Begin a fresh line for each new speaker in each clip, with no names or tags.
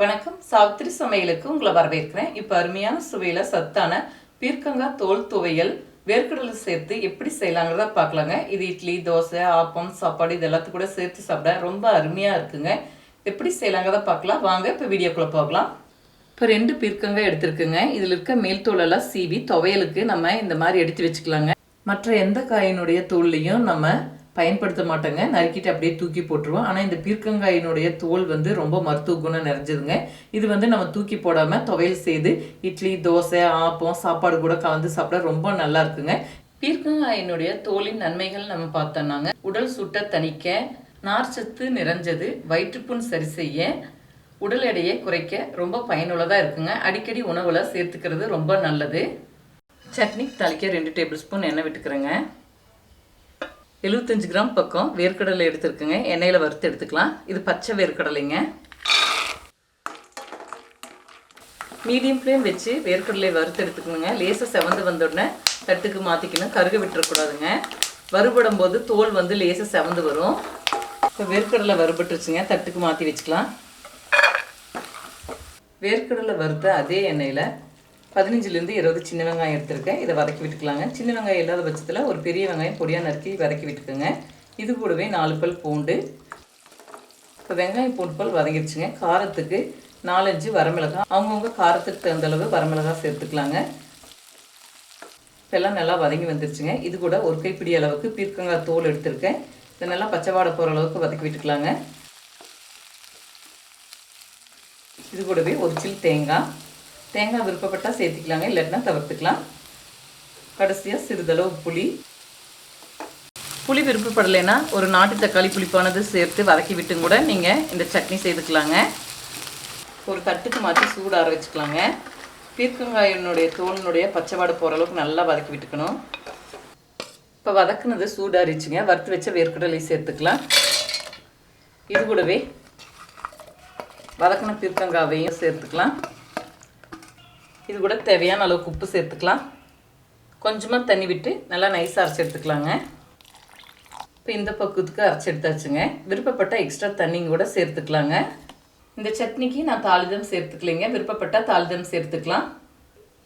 வணக்கம். சாவித்திரி சமையலுக்கு உங்களை வரவேற்கிறேன். இப்போ அருமையான சுவையில் சத்தான பீர்க்கங்காய் தோல் துவையல் வேர்க்கடலை சேர்த்து எப்படி செய்யலாங்கிறத பார்க்கலாங்க. இது இட்லி தோசை ஆப்பம் சாப்பாடு இது எல்லாத்து கூட சேர்த்து சாப்பிட ரொம்ப அருமையாக இருக்குங்க. எப்படி செய்யலாங்கிறத பார்க்கலாம். வாங்க இப்போ வீடியோக்குள்ளே போகலாம். இப்போ ரெண்டு பீர்க்கங்காய் எடுத்துருக்குங்க. இதில் இருக்க மேல் தோலெல்லாம் சீவி துவையலுக்கு நம்ம இந்த மாதிரி எடுத்து வச்சுக்கலாங்க. மற்ற எந்த காயினுடைய தோல்லையும் நம்ம பயன்படுத்த மாட்டோங்க. நறுக்கிட்டு அப்படியே தூக்கி போட்டுருவோம். ஆனால் இந்த பீர்க்கங்காயினுடைய தோல் வந்து ரொம்ப மருத்துவ குணம் நிறைஞ்சதுங்க. இது வந்து நம்ம தூக்கி போடாமல் துவையல் செய்து இட்லி தோசை ஆப்பம் சாப்பாடு கூட கலந்து சாப்பிட ரொம்ப நல்லா இருக்குங்க. பீர்க்கங்காயினுடைய தோலின் நன்மைகள் நம்ம பார்த்தோம்னாங்க. உடல் சுட்ட தணிக்க நார்ச்சத்து நிறைஞ்சது வயிற்றுப்புண் சரி செய்ய உடல் எடையை குறைக்க ரொம்ப பயனுள்ளதாக இருக்குங்க. அடிக்கடி உணவில் சேர்த்துக்கிறது ரொம்ப நல்லது. சட்னி தாளிக்க ரெண்டு டேபிள் ஸ்பூன் எண்ணெய் விட்டுக்கிறேங்க. எழுபத்தஞ்சு கிராம் பக்கம் வேர்க்கடலை எடுத்துருக்குங்க. எண்ணெயில் வறுத்து எடுத்துக்கலாம். இது பச்சை வேர்க்கடலைங்க. மீடியம் ஃப்ளேம் வச்சு வேர்க்கடலை வறுத்து எடுத்துக்கணுங்க. லேசாக செவந்து வந்த உடனே தட்டுக்கு மாற்றிக்கணும் கருக விட்டுறக்கூடாதுங்க. வறுபடும் போது தோல் வந்து லேசாக செவந்து வரும். இப்போ வேர்க்கடலை வறுபட்டுருச்சுங்க. தட்டுக்கு மாற்றி வச்சுக்கலாம். வேர்க்கடலை வறுத்த அதே எண்ணெயில் பதினஞ்சுலேருந்து இருபது சின்ன வெங்காயம் எடுத்திருக்கேன். இதை வதக்கி விட்டுக்கலாங்க. சின்ன வெங்காயம் இல்லாத பட்சத்தில் ஒரு பெரிய வெங்காயம் பொடியாக நறுக்கி வதக்கி விட்டுக்கோங்க. இது கூடவே நாலு பல் பூண்டு. இப்போ வெங்காயம் பூண்டு பல் வதங்கிடுச்சுங்க காரத்துக்கு நாலஞ்சு வரமிளகாய். அவங்கவுங்க காரத்துக்கு தகுந்த அளவு வரமிளகாய் சேர்த்துக்கலாங்க. இப்போல்லாம் நல்லா வதங்கி வந்துருச்சுங்க. இது கூட ஒரு கைப்பிடி அளவுக்கு பீர்க்கங்காய் தோல் எடுத்திருக்கேன். இதை நல்லா பச்சைவாடை போகிற அளவுக்கு வதக்கி விட்டுக்கலாங்க. இது கூடவே ஒரு சில் தேங்காய். தேங்காய் விருப்பப்பட்டால் சேர்த்திக்கலாங்க இல்லைன்னா தவிர்த்துக்கலாம். கடைசியாக சிறிதளவு புளி. புளி விருப்பப்படலைன்னா ஒரு நாட்டு தக்காளி புளிப்பானது சேர்த்து வதக்கி விட்டும் கூட நீங்கள் இந்த சட்னி செய்துக்கலாங்க. ஒரு தட்டுக்கு மாற்றி சூடார வச்சுக்கலாங்க. பீர்க்கங்காயினுடைய தோலினுடைய பச்சைவாடு போகிற அளவுக்கு நல்லா வதக்கி விட்டுக்கணும். இப்போ வதக்குனது சூடாரிச்சுங்க வறுத்து வச்ச வேர்க்கடலை சேர்த்துக்கலாம். இது கூடவே வதக்கின பீர்க்கங்காவையும் சேர்த்துக்கலாம். இது கூட தேவையான அளவுக்கு உப்பு சேர்த்துக்கலாம். கொஞ்சமாக தண்ணி விட்டு நல்லா நைஸாக அரைச்சி எடுத்துக்கலாங்க. இப்போ இந்த பக்குவத்துக்கு அரைச்சி எடுத்தாச்சுங்க. விருப்பப்பட்ட எக்ஸ்ட்ரா தண்ணிங்க கூட சேர்த்துக்கலாங்க. இந்த சட்னிக்கு நான் தாளிதம் சேர்த்துக்கலைங்க. விருப்பப்பட்டால் தாளிதம் சேர்த்துக்கலாம்.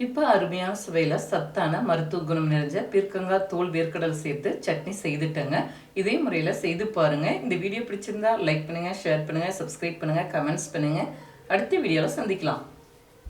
இப்போ அருமையான சுவையில் சத்தான மருத்துவ குணம் நிறைஞ்ச பீர்க்கங்காய் தோல் வேர்க்கடல் சேர்த்து சட்னி செய்துட்டேங்க. இதே முறையில் செய்து பாருங்கள் இந்த வீடியோ பிடிச்சிருந்தா லைக் பண்ணுங்கள் ஷேர் பண்ணுங்கள் சப்ஸ்கிரைப் பண்ணுங்கள் கமெண்ட்ஸ் பண்ணுங்கள் அடுத்த வீடியோவில் சந்திக்கலாம்.